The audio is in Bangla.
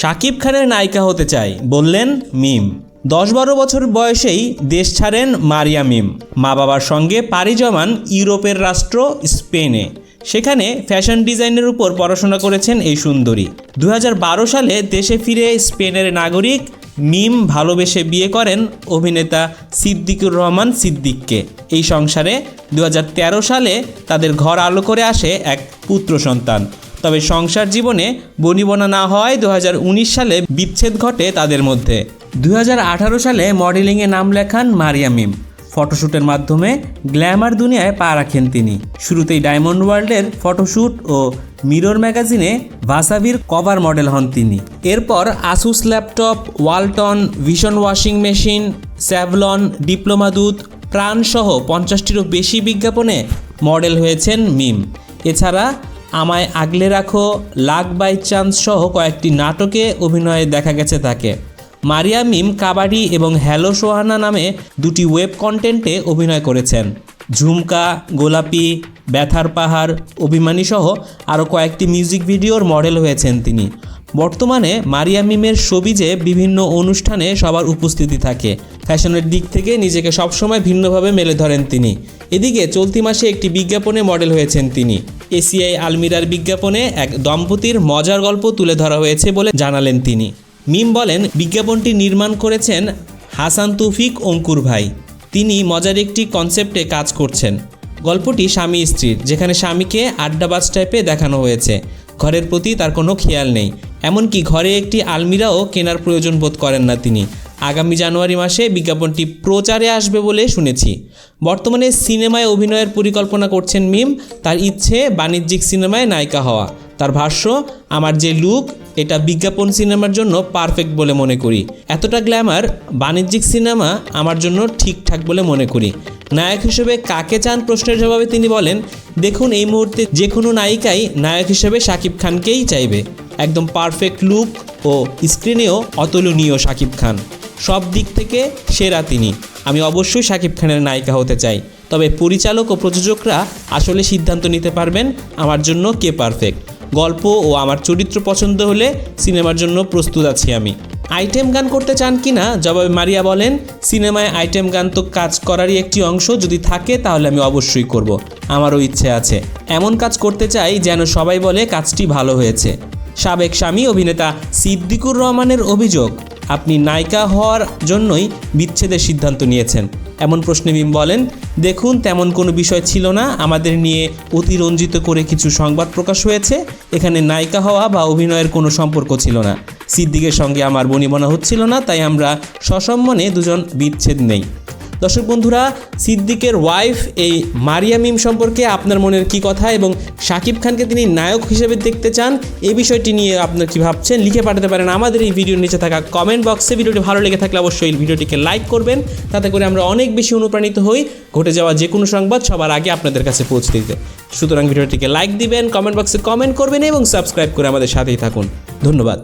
শাকিব খানের নায়িকা হতে চাই, বললেন মিম। দশ বারো বছর বয়সেই দেশ ছাড়েন মারিয়া মিম। মা বাবার সঙ্গে পাড়ি জমান ইউরোপের রাষ্ট্র স্পেনে। সেখানে ফ্যাশন ডিজাইনের উপর পড়াশোনা করেছেন এই সুন্দরী। দু হাজার বারো সালে দেশে ফিরে স্পেনের নাগরিক মিম ভালোবেসে বিয়ে করেন অভিনেতা সিদ্দিকুর রহমান সিদ্দিককে। এই সংসারে দু হাজার তেরো সালে তাদের ঘর আলো করে আসে এক পুত্র সন্তান। তবে সংসার জীবনে বনিবনা না হওয়ায় দু সালে বিচ্ছেদ ঘটে তাদের মধ্যে। দু হাজার আঠারো সালে মডেলিংয়ে নাম লেখান মারিয়া মিম ফটোশ্যুটের মাধ্যমে গ্ল্যামার দুনিয়ায় পা রাখেন তিনি। শুরুতেই ডায়মন্ড ওয়ার্ল্ডের ফটোশ্যুট ও মিরর ম্যাগাজিনে ভাসাভির কভার মডেল হন তিনি। এরপর Asus laptop, Walton, Vision washing machine, Savlon, Diploma দুধ প্রাণসহ পঞ্চাশটিরও বেশি বিজ্ঞাপনে মডেল হয়েছেন মিম। এছাড়া আমায় আগলে রাখো, লাগ বাই চান্স সহ কয়েকটি নাটকে অভিনয়ে দেখা গেছে তাকে। মারিয়া মিম কাবাডি এবং হ্যালো সোহানা নামে দুটি ওয়েব কন্টেন্টে অভিনয় করেছেন। ঝুমকা, গোলাপি, ব্যথার পাহাড়, অভিমানী সহ আরও কয়েকটি মিউজিক ভিডিওর মডেল হয়েছেন তিনি। বর্তমানে মারিয়া মিমের ছবিজে বিভিন্ন অনুষ্ঠানে সবার উপস্থিতি থাকে। ফ্যাশনের দিক থেকে নিজেকে সবসময় ভিন্নভাবে মেলে ধরেন তিনি। এদিকে চলতি মাসে একটি বিজ্ঞাপনে মডেল হয়েছেন তিনি। এসিআই আলমিরার বিজ্ঞাপনে এক দম্পতির মজার গল্প তুলে ধরা হয়েছে বলে জানালেন তিনি। মিম বলেন, বিজ্ঞাপনটি নির্মাণ করেছেন হাসান তুফিক অঙ্কুর ভাই। তিনি মজার একটি কনসেপ্টে কাজ করছেন। গল্পটি স্বামী স্ত্রীর, যেখানে স্বামীকে আড্ডাবাজ টাইপে দেখানো হয়েছে। ঘরের প্রতি তার কোনো খেয়াল নেই। এমনকি ঘরে একটি আলমিরাও কেনার প্রয়োজন বোধ করেন না তিনি। আগামী জানুয়ারি মাসে বিজ্ঞাপনটি প্রচারে আসবে বলে শুনেছি। বর্তমানে সিনেমায় অভিনয়ের পরিকল্পনা করছেন মিম, তার ইচ্ছে বাণিজ্যিক সিনেমায় নায়িকা হওয়া। তার ভাষ্য, আমার যে লুক এটা বিজ্ঞাপন সিনেমার জন্য পারফেক্ট বলে মনে করি। এতটা গ্ল্যামার বাণিজ্যিক সিনেমা আমার জন্য ঠিকঠাক বলে মনে করি। নায়ক হিসেবে কাকে চান প্রশ্নের জবাবে তিনি বলেন, দেখুন, এই মুহূর্তে যে কোনো নায়িকাই নায়ক হিসেবে শাকিব খানকেই চাইবে। একদম পারফেক্ট লুক ও স্ক্রিনেও অতুলনীয় শাকিব খান। সব দিক থেকে সেরা তিনি। আমি অবশ্যই শাকিব খানের নায়িকা হতে চাই। তবে পরিচালক ও প্রযোজকরা আসলে সিদ্ধান্ত নিতে পারবেন। আমার জন্য কে পারফেক্ট গল্প ও আমার চরিত্র পছন্দ হলে সিনেমার জন্য প্রস্তুত আছি আমি। আইটেম গান করতে চান কি না জবাবে মারিয়া বলেন, সিনেমায় আইটেম গান তো কাজ করারই একটি অংশ যদি থাকে তাহলে আমি অবশ্যই করব। আমারও ইচ্ছে আছে। এমন কাজ করতে চাই যেন সবাই বলে কাজটি ভালো হয়েছে। সাবেক স্বামী অভিনেতা সিদ্দিকুর রহমানের অভিযোগ, আপনি নায়িকা হওয়ার জন্যই বিচ্ছেদের সিদ্ধান্ত নিয়েছেন। এমন প্রশ্নে মিম বলেন দেখুন, তেমন কোনো বিষয় ছিল না। আমাদের নিয়ে অতিরঞ্জিত করে কিছু সংবাদ প্রকাশ হয়েছে। এখানে নায়িকা হওয়া বা অভিনয়ের কোনো সম্পর্ক ছিল না। সিদ্দিকের সঙ্গে আমার বনিবনা হচ্ছিল না, তাই আমরা সসম্মানে দুজন বিচ্ছেদ নেই। দর্শক বন্ধুরা, সিদ্দিকের ওয়াইফ এই মারিয়া মিম সম্পর্কে আপনার মনের কি কথা এবং শাকিব খানকে তিনি নায়ক হিসেবে দেখতে চান, এই বিষয়টি নিয়ে আপনার কি ভাবছেন? লিখে পাঠাতে পারেন আমাদের এই ভিডিওর নিচে থাকা কমেন্ট বক্সে ভিডিওটি ভালো লেগে থাকলে অবশ্যই ভিডিওটিকে লাইক করবেন, তাতে করে আমরা অনেক বেশি অনুপ্রাণিত হই। ঘটে যাওয়া যে কোনো সংবাদ সবার আগে আপনাদের কাছে পৌঁছে দিতে। সুতরাং ভিডিওটিকে লাইক দিবেন কমেন্ট বক্সে কমেন্ট করবেন এবং সাবস্ক্রাইব করে আমাদের সাথেই থাকুন। ধন্যবাদ।